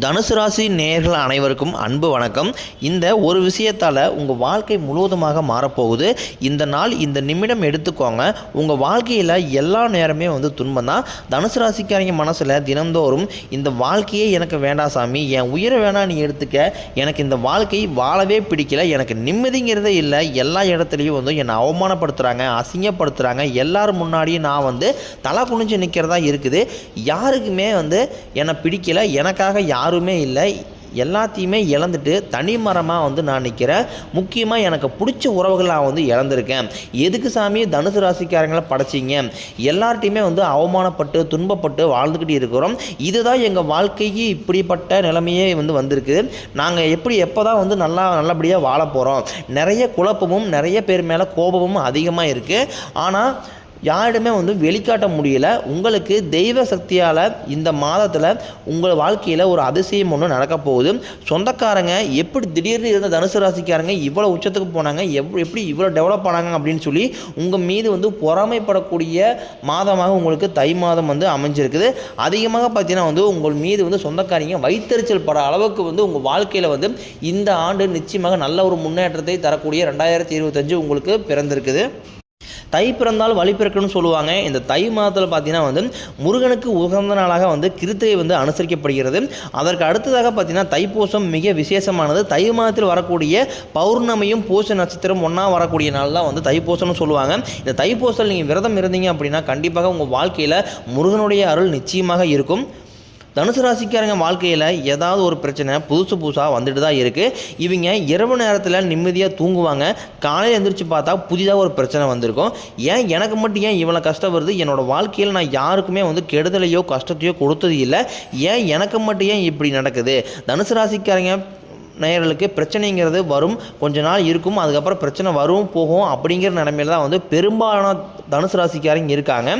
தனுசு ராசி நேர்கள் அனைவருக்கும் அன்பு வணக்கம். இந்த ஒரு விஷயத்தால் உங்கள் வாழ்க்கை முழுவதுமாக மாறப்போகுது. இந்த நாள் இந்த நிமிடம் எடுத்துக்கோங்க. உங்கள் வாழ்க்கையில் எல்லா நேரமே வந்து துன்பம் தான். தனுசு ராசிக்காரங்க மனசில் தினந்தோறும் இந்த வாழ்க்கையே எனக்கு வேண்டாம் சாமி என் உயிரை வேணாம் நீ எடுத்துக்க. எனக்கு இந்த வாழ்க்கை வாழவே பிடிக்கல. எனக்கு நிம்மதிங்கிறதே இல்லை. எல்லா இடத்துலையும் வந்து என்னை அவமானப்படுத்துகிறாங்க அசிங்கப்படுத்துகிறாங்க எல்லாரும் முன்னாடியும் நான் வந்து தலை குனிஞ்சு நிற்கிறதா இருக்குது. யாருக்குமே வந்து என்னை பிடிக்கல. எனக்காக யாருமே இல்லை. எல்லாத்தையுமே இழந்துட்டு தனி மரமாக வந்து நான் நிற்கிறேன் முக்கியமாக எனக்கு பிடிச்ச உறவுகளாக நான் வந்து இழந்திருக்கேன். எதுக்கு சாமி? தனுசு ராசிக்காரங்களை படைச்சிங்க. எல்லார்ட்டையுமே வந்து அவமானப்பட்டு துன்பப்பட்டு வாழ்ந்துக்கிட்டு இருக்கிறோம். இதுதான் எங்கள் வாழ்க்கைக்கு இப்படிப்பட்ட நிலைமையே வந்து வந்திருக்கு. நாங்கள் எப்படி எப்போ தான் வந்து நல்லா நல்லபடியாக வாழ போகிறோம் நிறைய குழப்பமும் நிறைய பேர் மேலே கோபமும் அதிகமாக இருக்குது ஆனால் யாரிடமே வந்து வெளிக்காட்ட முடியல. உங்களுக்கு தெய்வ சக்தியால் இந்த மாதத்தில் உங்கள் வாழ்க்கையில் ஒரு அதிசயம் ஒன்று நடக்க போகுது. சொந்தக்காரங்க எப்படி திடீர்னு இருந்த தனுசு ராசிக்காரங்க இவ்வளோ உச்சத்துக்கு போனாங்க எவ் எப்படி இவ்வளோ டெவலப் ஆனாங்க அப்படின்னு சொல்லி உங்கள் மீது வந்து பொறாமைப்படக்கூடிய மாதமாக உங்களுக்கு தை மாதம் வந்து அமைஞ்சிருக்குது. அதிகமாக பார்த்தீங்கன்னா வந்து உங்கள் மீது வந்து சொந்தக்காரங்க வைத்தறிச்சல் பட அளவுக்கு வந்து உங்கள் வாழ்க்கையில் வந்து இந்த ஆண்டு நிச்சயமாக நல்ல ஒரு முன்னேற்றத்தை தரக்கூடிய ரெண்டாயிரத்தி இருபத்தஞ்சு உங்களுக்கு பிறந்திருக்குது. தை பிறந்தால் வழி பிறக்கணும்னு சொல்லுவாங்க. இந்த தை மாதத்தில் பார்த்தீங்கன்னா வந்து முருகனுக்கு உகந்த நாளாக வந்து கிருத்திகை வந்து அனுசரிக்கப்படுகிறது. அதற்கு அடுத்ததாக பார்த்தீங்கன்னா தைப்பூசம் மிக விசேஷமானது. தை மாதத்தில் வரக்கூடிய பௌர்ணமியும் பூச நட்சத்திரம் ஒன்றா வரக்கூடிய நாள் தான் வந்து தைப்பூசம்னு சொல்லுவாங்க. இந்த தைப்பூசல் நீங்கள் விரதம் இருந்தீங்க அப்படின்னா கண்டிப்பாக உங்கள் வாழ்க்கையில் முருகனுடைய அருள் நிச்சயமாக இருக்கும். தனுசு ராசிக்காரங்க வாழ்க்கையில் ஏதாவது ஒரு பிரச்சனை புதுசு புதுசாக வந்துட்டு தான் இருக்குது இவங்க இரவு நேரத்தில் நிம்மதியாக தூங்குவாங்க. காலையில் எழுந்திரிச்சு பார்த்தா புதிதாக ஒரு பிரச்சனை வந்திருக்கும். ஏன் எனக்கு மட்டும் ஏன் இவ்வளோ கஷ்டம் வருது? என்னோடய வாழ்க்கையில் நான் யாருக்குமே வந்து கெடுதலையோ கஷ்டத்தையோ கொடுத்தது இல்லை. ஏன் எனக்கு மட்டும் ஏன் இப்படி நடக்குது? தனுசு ராசிக்காரங்க நேயர்களுக்கு பிரச்சனைங்கிறது வரும். கொஞ்ச நாள் இருக்கும். அதுக்கப்புறம் பிரச்சனை வரும் போகும் அப்படிங்கிற நிலைமையில தான் வந்து பெரும்பாலான தனுசு ராசிக்காரங்க இருக்காங்க.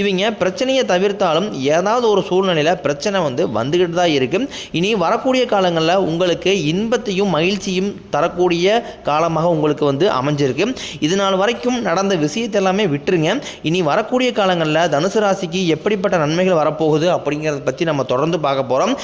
இவங்க பிரச்சனையை தவிர்த்தாலும் ஏதாவது ஒரு சூழ்நிலையில் பிரச்சனை வந்து வந்துக்கிட்டு தான் இருக்குது இனி வரக்கூடிய காலங்களில் உங்களுக்கு இன்பத்தையும் மகிழ்ச்சியும் தரக்கூடிய காலமாக உங்களுக்கு வந்து அமைஞ்சிருக்கு. இது நாள் வரைக்கும் நடந்த விஷயத்தை எல்லாமே விட்டுருங்க. இனி வரக்கூடிய காலங்களில் தனுசு ராசிக்கு எப்படிப்பட்ட நன்மைகள் வரப்போகுது அப்படிங்கிறத பற்றி நம்ம தொடர்ந்து பார்க்க போகிறோம்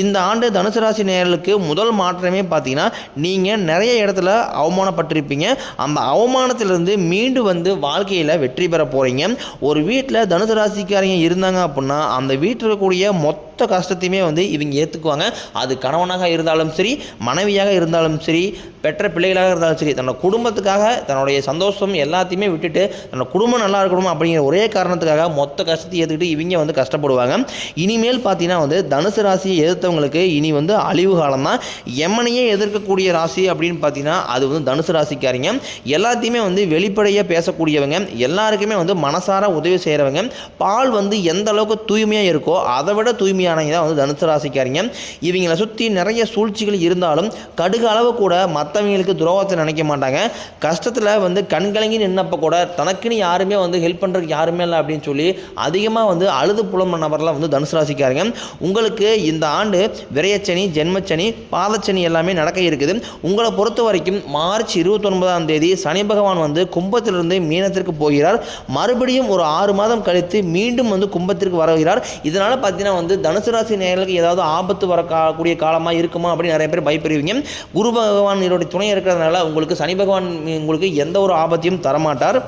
இந்த ஆண்டு தனுசு ராசி நேர்களுக்கு முதல் மாற்றம் பார்த்தீங்கன்னா நீங்கள் நிறைய இடத்துல அவமானப்பட்டிருப்பீங்க. அந்த அவமானத்திலிருந்து மீண்டு வந்து வாழ்க்கையில் வெற்றி பெற போகிறீங்க ஒரு வீட்டில் தனுசு ராசிக்காரங்க இருந்தாங்க அப்படின்னா அந்த வீட்டில் இருக்கக்கூடிய மொத்த மொத்த கஷ்டத்தையுமே வந்து இவங்க ஏற்றுக்குவாங்க அது கணவனாக இருந்தாலும் சரி மனைவியாக இருந்தாலும் சரி பெற்ற பிள்ளைகளாக இருந்தாலும் சரி தன்னோட குடும்பத்துக்காக தன்னுடைய சந்தோஷம் எல்லாத்தையுமே விட்டுட்டு தன்னோட குடும்பம் நல்லா இருக்கணும் அப்படிங்கிற ஒரே காரணத்துக்காக மொத்த கஷ்டத்தை ஏற்றுக்கிட்டு இவங்க வந்து கஷ்டப்படுவாங்க. இனிமேல் பார்த்தீங்கன்னா வந்து தனுசு ராசியை எதிர்த்தவங்களுக்கு இனி வந்து அழிவு காலம் தான் எம்மனையே எதிர்க்கக்கூடிய ராசி அப்படின்னு பார்த்தீங்கன்னா அது வந்து தனுசு ராசிக்காரங்க. எல்லாத்தையுமே வந்து வெளிப்படையாக பேசக்கூடியவங்க. எல்லாருக்குமே வந்து மனசார உதவி செய்கிறவங்க பால் வந்து எந்த அளவுக்கு தூய்மையாக இருக்கோ அதை விட தூய்மையாக தூய்மையானவங்க தான் வந்து தனுசு ராசிக்காரங்க இவங்களை சுற்றி நிறைய சூழ்ச்சிகள் இருந்தாலும் கடுகு அளவு கூட மற்றவங்களுக்கு துரோகத்தை நினைக்க மாட்டாங்க. கஷ்டத்தில் வந்து கண்கலங்கி நின்னப்போ கூட தனக்குன்னு யாருமே வந்து ஹெல்ப் பண்ணுறதுக்கு யாருமே இல்லை அப்படின்னு சொல்லி அதிகமாக வந்து அழுது புலம்புற நபர்லாம் வந்து தனுசு ராசிக்காரங்க உங்களுக்கு இந்த ஆண்டு விரையச்சனி ஜென்மச்சனி பாதச்சனி எல்லாமே நடக்க இருக்குது. உங்களை பொறுத்த வரைக்கும் மார்ச் இருபத்தொன்பதாம் தேதி சனி பகவான் வந்து கும்பத்திலிருந்து மீனத்திற்கு போகிறார். மறுபடியும் ஒரு ஆறு மாதம் கழித்து மீண்டும் வந்து கும்பத்திற்கு வருகிறார் இதனால் பார்த்தீங்கன்னா வந்து தனுசு ராசி நேர்களுக்கு ஏதாவது ஆபத்து வரக்கூடிய காலமாக இருக்குமா அப்படின்னு நிறைய பேர் பயப்படுவீங்க. குரு பகவான் துணை இருக்கிறதுனால உங்களுக்கு சனி பகவான் உங்களுக்கு எந்த ஒரு ஆபத்தையும் தரமாட்டார்.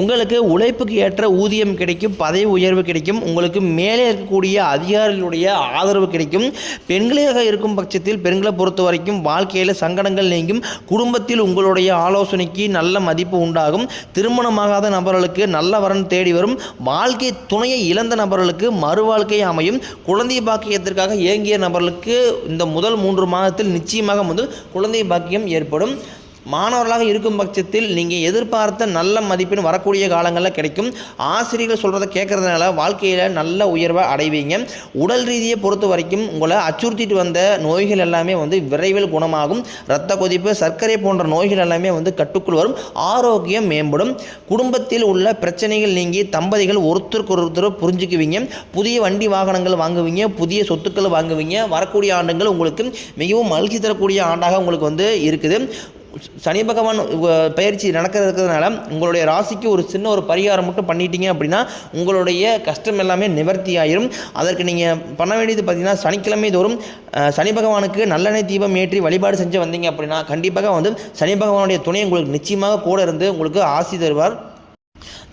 உங்களுக்கு உழைப்புக்கு ஏற்ற ஊதியம் கிடைக்கும் பதவி உயர்வு கிடைக்கும் உங்களுக்கு மேலே இருக்கக்கூடிய அதிகாரிகளுடைய ஆதரவு கிடைக்கும். பெண்களாக இருக்கும் பட்சத்தில் பெண்களை பொறுத்த வரைக்கும் வாழ்க்கையில் சங்கடங்கள் நீங்கும். குடும்பத்தில் உங்களுடைய ஆலோசனைக்கு நல்ல மதிப்பு உண்டாகும். திருமணமாகாத நபர்களுக்கு நல்ல வரன் தேடி வரும். வாழ்க்கை துணையை இழந்த நபர்களுக்கு மறு வாழ்க்கை அமையும். குழந்தை பாக்கியத்திற்காக இயங்கிய நபர்களுக்கு இந்த முதல் மூன்று மாதத்தில் நிச்சயமாக வந்து குழந்தை பாக்கியம் ஏற்படும். மாணவர்களாக இருக்கும் பட்சத்தில் நீங்கள் எதிர்பார்த்த நல்ல மதிப்பெண் வரக்கூடிய காலங்களில் கிடைக்கும். ஆசிரியர்கள் சொல்கிறத கேட்குறதுனால வாழ்க்கையில் நல்ல உயர்வை அடைவீங்க. உடல் ரீதியை பொறுத்த வரைக்கும் உங்களை அச்சுறுத்திட்டு வந்த நோய்கள் எல்லாமே வந்து விரைவில் குணமாகும். இரத்த கொதிப்பு சர்க்கரை போன்ற நோய்கள் எல்லாமே வந்து கட்டுக்குள் வரும். ஆரோக்கியம் மேம்படும். குடும்பத்தில் உள்ள பிரச்சனைகள் நீங்கி தம்பதிகள் ஒருத்தருக்கு ஒருத்தர் புரிஞ்சுக்குவீங்க. புதிய வண்டி வாகனங்கள் வாங்குவீங்க. புதிய சொத்துக்கள் வாங்குவீங்க. வரக்கூடிய ஆண்டுகள் உங்களுக்கு மிகவும் மகிழ்ச்சி தரக்கூடிய ஆண்டாக உங்களுக்கு வந்து இருக்குது. சனி பகவான் பயிற்சி நடக்கிறதுனால உங்களுடைய ராசிக்கு ஒரு சின்ன ஒரு பரிகாரம் மட்டும் பண்ணிட்டீங்க அப்படின்னா உங்களுடைய கஷ்டம் எல்லாமே நிவர்த்தி ஆயிரும் அதற்கு நீங்கள் பண்ண வேண்டியது பார்த்தீங்கன்னா சனிக்கிழமை தோறும் சனி பகவானுக்கு நல்லெண்ணெய் தீபம் ஏற்றி வழிபாடு செஞ்சு வந்தீங்க அப்படின்னா கண்டிப்பாக வந்து சனி பகவானுடைய துணை உங்களுக்கு நிச்சயமாக கூட இருந்து உங்களுக்கு ஆசி தருவார்.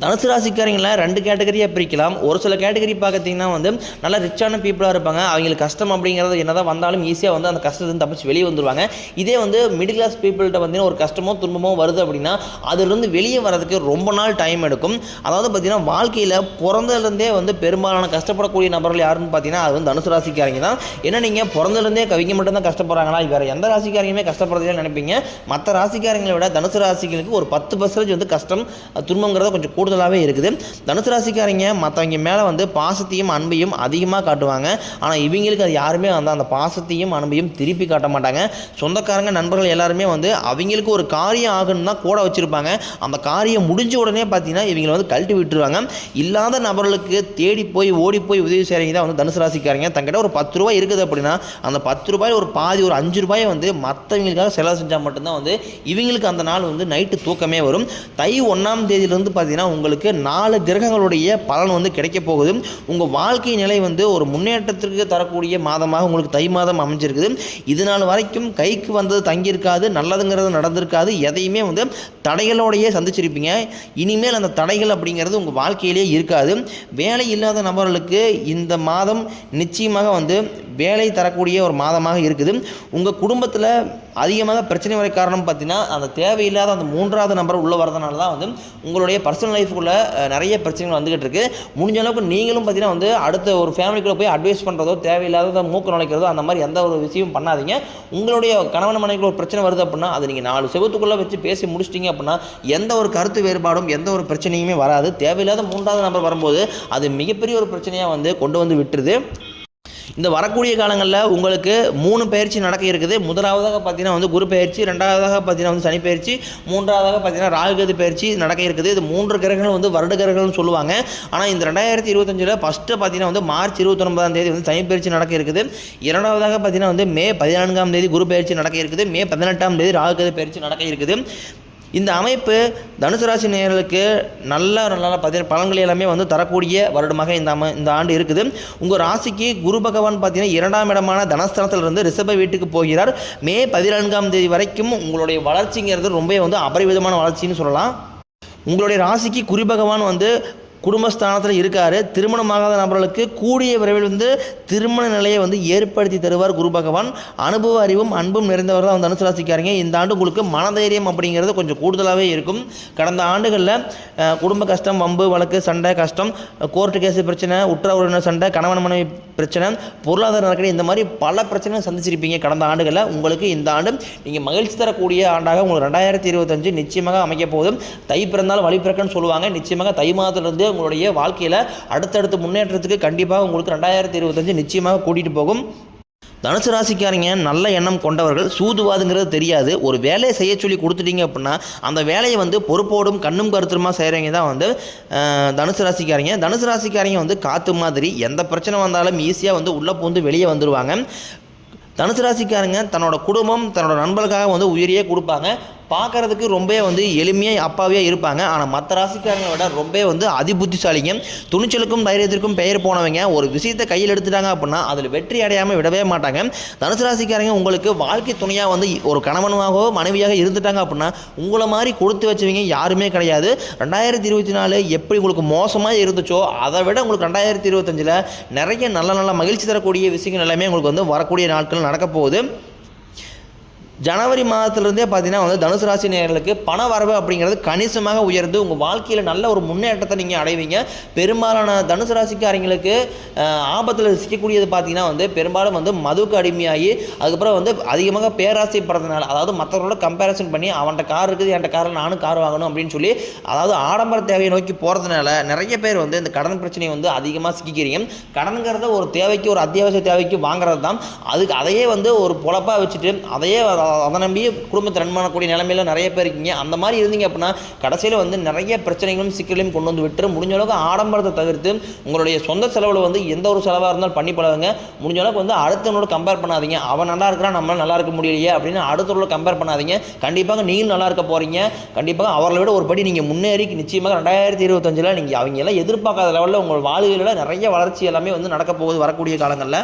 தனுசு ராசிக்காரங்களை ரெண்டு கேட்டகரியாக பிரிக்கலாம். ஒரு சில கேட்டகரி பார்த்தீங்கன்னா வந்து நல்லா ரிச்சான பீப்புளாக இருப்பாங்க. அவங்களுக்கு கஷ்டம் அப்படிங்கிறது என்னதான் வந்தாலும் ஈஸியாக வந்து அந்த கஷ்டத்துலேருந்து தப்பிச்சு வெளியே வந்துருவாங்க. இதே வந்து மிடில் கிளாஸ் பீப்புள்கிட்ட வந்து ஒரு கஷ்டமோ துன்பமோ வருது அப்படின்னா அதுலேருந்து வெளியே வரதுக்கு ரொம்ப நாள் டைம் எடுக்கும். அதாவது பார்த்தீங்கன்னா வாழ்க்கையில் பிறந்ததுலேருந்தே வந்து பெரும்பாலான கஷ்டப்படக்கூடிய நபர்கள் யாருன்னு பார்த்தீங்கன்னா அது வந்து தனுசு ராசிக்காரங்க தான். ஏன்னா நீங்கள் பிறந்ததுலேருந்தே கவிங்க மட்டும்தான் கஷ்டப்படுறாங்களா? வேறு எந்த ராசிக்காரங்களுமே கஷ்டப்படுறதே நினைப்பீங்க. மற்ற ராசிக்காரங்களை விட தனுசு ராசிகளுக்கு ஒரு பத்து பர்சன்டேஜ் வந்து கஷ்டம் துன்பங்கிறத கொஞ்சம் கூடுதலாகவே இருக்குது. தனுசு ராசிக்காரங்க மற்றவங்க மேலே வந்து பாசத்தையும் அன்பையும் அதிகமாக காட்டுவாங்க. ஆனால் இவங்களுக்கு அது யாருமே வந்து அந்த பாசத்தையும் அன்பையும் திருப்பி காட்ட மாட்டாங்க. சொந்தக்காரங்க நண்பர்கள் எல்லாருமே வந்து அவங்களுக்கு ஒரு காரியம் ஆகணும் தான் கூட வச்சுருப்பாங்க. அந்த காரியம் முடிஞ்ச உடனே பார்த்தீங்கன்னா இவங்களை வந்து கழட்டி விட்டுருவாங்க. இல்லாத நபர்களுக்கு தேடி போய் ஓடி போய் உதவி செய்கிறவங்க தான் வந்து தனுசு ராசிக்காரங்க. தங்கிட்ட ஒரு பத்து ரூபாய் இருக்குது அப்படின்னா அந்த பத்து ரூபாய் ஒரு பாதி ஒரு அஞ்சு ரூபாயை வந்து மற்றவங்களுக்காக செலவு செஞ்சால் மட்டும்தான் வந்து இவங்களுக்கு அந்த நாள் வந்து நைட்டு தூக்கமே வரும். தை ஒன்றாம் தேதியிலேருந்து பார்த்தீங்கன்னா உங்களுக்கு நாலு கிரகங்களுடைய பலன் வந்து கிடைக்க போகுது. உங்கள் வாழ்க்கை நிலை வந்து ஒரு முன்னேற்றத்திற்கு தரக்கூடிய மாதமாக உங்களுக்கு தை மாதம் அமைஞ்சிருக்குது. இது நாள் வரைக்கும் கைக்கு வந்தது தங்கியிருக்காது நல்லதுங்கிறது நடந்திருக்காது. எதையுமே வந்து தடைகளோடையே சந்திச்சிருப்பீங்க. இனிமேல் அந்த தடைகள் அப்படிங்கிறது உங்கள் வாழ்க்கையிலே இருக்காது. வேலை இல்லாத நபர்களுக்கு இந்த மாதம் நிச்சயமாக வந்து வேலை தரக்கூடிய ஒரு மாதமாக இருக்குது. உங்கள் குடும்பத்தில் அதிகமாக பிரச்சனை வர காரணம் பார்த்தீங்கன்னா அந்த தேவையில்லாத அந்த மூன்றாவது நம்பர் உள்ளே வரதுனால தான் வந்து உங்களுடைய பர்சனல் லைஃப்குள்ளே நிறைய பிரச்சனைகள் வந்துகிட்டு இருக்குது முடிஞ்ச அளவுக்கு நீங்களும் பார்த்தீங்கன்னா வந்து அடுத்த ஒரு ஃபேமிலிக்குள்ளே போய் அட்வைஸ் பண்ணுறதோ தேவையில்லாத மூக்கு நுழைக்கிறதோ அந்த மாதிரி எந்த ஒரு விஷயமும் பண்ணாதீங்க. உங்களுடைய கணவன் மனைவிக்குள்ள ஒரு பிரச்சனை வருது அப்படின்னா அது நீங்கள் நாலு செவத்துக்குள்ளே வச்சு பேசி முடிச்சிட்டிங்க அப்படின்னா எந்த ஒரு கருத்து வேறுபாடும் எந்த ஒரு பிரச்சனையுமே வராது. தேவையில்லாத மூன்றாவது நம்பர் வரும்போது அது மிகப்பெரிய ஒரு பிரச்சனையாக வந்து கொண்டு வந்து விட்டுருது. இந்த வரக்கூடிய காலங்களில் உங்களுக்கு மூணு பயிற்சி நடக்க இருக்குது. முதலாவதாக பார்த்தீங்கன்னா வந்து குரு பயிற்சி ரெண்டாவதாக பார்த்தீங்கன்னா வந்து சனி பயிற்சி மூன்றாவதாக பார்த்தீங்கன்னா ராகுகதி பயிற்சி நடக்க இருக்குது. இது மூன்று கிரகங்கள் வந்து வருட கிரகங்கள்னு சொல்லுவாங்க. ஆனால் இந்த ரெண்டாயிரத்தி இருபத்தஞ்சில் ஃபஸ்ட்டு பார்த்தீங்கன்னா வந்து மார்ச் இருபத்தொன்பதாம் தேதி வந்து சனி பயிற்சி நடக்க இருக்குது. இரண்டாவதாக பார்த்தீங்கன்னா வந்து மே பதினான்காம் தேதி குரு பயிற்சி நடக்க இருக்குது. மே பதினெட்டாம் தேதி ராகுகதி பயிற்சி நடக்க இருக்குது. இந்த அமைப்பு தனுசு ராசி நேர்களுக்கு நல்ல நல்ல பதி பலன்கள் எல்லாமே வந்து தரக்கூடிய வருடமாக இந்த அம இந்த ஆண்டு இருக்குது. உங்கள் ராசிக்கு குரு பகவான் பார்த்தீங்கன்னா இரண்டாம் இடமான தனஸ்தானத்திலிருந்து ரிஷப வீட்டுக்கு போகிறார். மே பதினான்காம் தேதி வரைக்கும் உங்களுடைய வளர்ச்சிங்கிறது ரொம்ப வந்து அபரிவிதமான வளர்ச்சின்னு சொல்லலாம். உங்களுடைய ராசிக்கு குரு பகவான் வந்து குடும்பஸ்தானத்தில் இருக்கார். திருமணமாகாத நபர்களுக்கு கூடிய விரைவில் வந்து திருமண நிலையை வந்து ஏற்படுத்தி தருவார் குரு பகவான். அனுபவ அறிவும் அன்பும் நிறைந்தவர் தான் வந்து அனுசராசிக்காரங்க இந்த ஆண்டு உங்களுக்கு மனதைரியம் அப்படிங்கிறது கொஞ்சம் கூடுதலாகவே இருக்கும். கடந்த ஆண்டுகளில் குடும்ப கஷ்டம் வம்பு வழக்கு சண்டை கஷ்டம் கோர்ட்டு கேஸ் பிரச்சனை உற்ற உறவினர் சண்டை கணவன் மனைவி பிரச்சனை பொருளாதார நெருக்கடி இந்த மாதிரி பல பிரச்சனைகள் சந்திச்சிருப்பீங்க கடந்த ஆண்டுகளில். உங்களுக்கு இந்த ஆண்டு நீங்கள் மகிழ்ச்சி தரக்கூடிய ஆண்டாக உங்களுக்கு ரெண்டாயிரத்தி இருபத்தஞ்சு நிச்சயமாக அமைக்க போதும் தை பிறந்தால் வழி பிறக்கன்னு சொல்லுவாங்க. நிச்சயமாக தை மாதத்துலேருந்து உங்களுடைய வாழ்க்கையில் அடுத்தடுத்த முன்னேற்றத்துக்கு கண்டிப்பாக உங்களுக்கு ரெண்டாயிரத்தி இருபத்தஞ்சு நிச்சயமாக கூட்டிகிட்டு போகும். தனுசு ராசிக்காரங்க நல்ல எண்ணம் கொண்டவர்கள் சூதுவாதுங்கிறது தெரியாது. ஒரு வேலையை செய்ய சொல்லி கொடுத்துட்டீங்க அப்படின்னா அந்த வேலையை வந்து பொறுப்போடும் கண்ணும் கருத்துமா செய்கிறவங்க தான் வந்து தனுசு ராசிக்காரங்க. தனுசு ராசிக்காரங்க வந்து காற்று மாதிரி எந்த பிரச்சனை வந்தாலும் ஈஸியாக வந்து உள்ளே பூந்து வெளியே வந்துடுவாங்க தனுசு ராசிக்காரங்க தன்னோட குடும்பம் தன்னோட நண்பர்களுக்காக வந்து உயிரியே கொடுப்பாங்க. பார்க்கறதுக்கு ரொம்பவே வந்து எளிமையாக அப்பாவே இருப்பாங்க. ஆனால் மற்ற ராசிக்காரங்களை விட ரொம்பவே வந்து அதிபுத்திசாலிங்க. துணிச்சலுக்கும் தைரியத்திற்கும் பெயர் போனவங்க ஒரு விஷயத்தை கையில் எடுத்துட்டாங்க அப்படின்னா அதில் வெற்றி அடையாமல் விடவே மாட்டாங்க. தனுசு ராசிக்காரங்க உங்களுக்கு வாழ்க்கை துணையாக வந்து ஒரு கணவனாகவோ மனைவியாக இருந்துட்டாங்க அப்படின்னா உங்களை மாதிரி கொடுத்து வச்சவங்க யாருமே கிடையாது. ரெண்டாயிரத்தி இருபத்தி நாலு எப்படி உங்களுக்கு மோசமாக இருந்துச்சோ அதை விட உங்களுக்கு ரெண்டாயிரத்தி இருபத்தஞ்சில் நிறைய நல்ல நல்ல மகிழ்ச்சி தரக்கூடிய விஷயங்கள் எல்லாமே உங்களுக்கு வந்து வரக்கூடிய நாட்கள் நடக்க போகுது. ஜனவரி மாதத்துலேருந்தே பார்த்தீங்கன்னா வந்து தனுசு ராசி நேர்களுக்கு பண வரவு அப்படிங்கிறது கணிசமாக உயர்ந்து உங்கள் வாழ்க்கையில் நல்ல ஒரு முன்னேற்றத்தை நீங்கள் அடைவீங்க. பெரும்பாலான தனுசு ராசிக்காரங்களுக்கு ஆபத்தில் சிக்கக்கூடியது பார்த்தீங்கன்னா வந்து பெரும்பாலும் வந்து மதுக்கு அடிமையாகி அதுக்கப்புறம் வந்து அதிகமாக பேராசைப்படுறதுனால அதாவது மற்றவங்களோட கம்பேரிசன் பண்ணி அவன்கிட்ட கார் இருக்குது என்கிட்ட காரில் நானும் கார் வாங்கணும் அப்படின்னு சொல்லி அதாவது ஆடம்பர தேவையை நோக்கி போகிறதுனால நிறைய பேர் வந்து இந்த கடன் பிரச்சனையை வந்து அதிகமாக சிக்கிக்கிறீங்க. கடனுங்கிறத ஒரு தேவைக்கு ஒரு அத்தியாவசிய தேவைக்கு வாங்குறது தான் அதுக்கு அதையே வந்து ஒரு பொழப்பாக வச்சுட்டு அதையே அதை நம்பி குடும்பத்தை ரன் பண்ணக்கூடிய நிலமையில நிறைய பேர் இருக்கீங்க. அந்த மாதிரி இருந்தீங்க அப்படின்னா கடைசியில் வந்து நிறைய பிரச்சனைகளும் சிக்கலையும் கொண்டு வந்து விட்டு முடிஞ்ச அளவுக்கு ஆடம்பரத்தை தவிர்த்து உங்களுடைய சொந்த செலவில் வந்து எந்த ஒரு செலவாக இருந்தாலும் பண்ணி பழகுங்க. முடிஞ்ச அளவுக்கு வந்து அடுத்தவனோட கம்பேர் பண்ணாதீங்க. அவன் நல்லா இருக்கிறான் நம்மளால் நல்லா இருக்க முடியலையே அப்படின்னு அடுத்தவரோட கம்பேர் பண்ணாதீங்க. கண்டிப்பாக நீங்களும் நல்லா இருக்க போகிறீங்க கண்டிப்பாக அவர்களை விட ஒரு படி நீங்கள் முன்னேறி நிச்சயமாக ரெண்டாயிரத்தி இருபத்தஞ்சில் நீங்கள் அவங்க எல்லாம் எதிர்பார்க்காத லெவலில் உங்கள் வாழ்க்கையில் நிறைய வளர்ச்சி எல்லாமே வந்து நடக்க போகுது வரக்கூடிய காலங்களில்.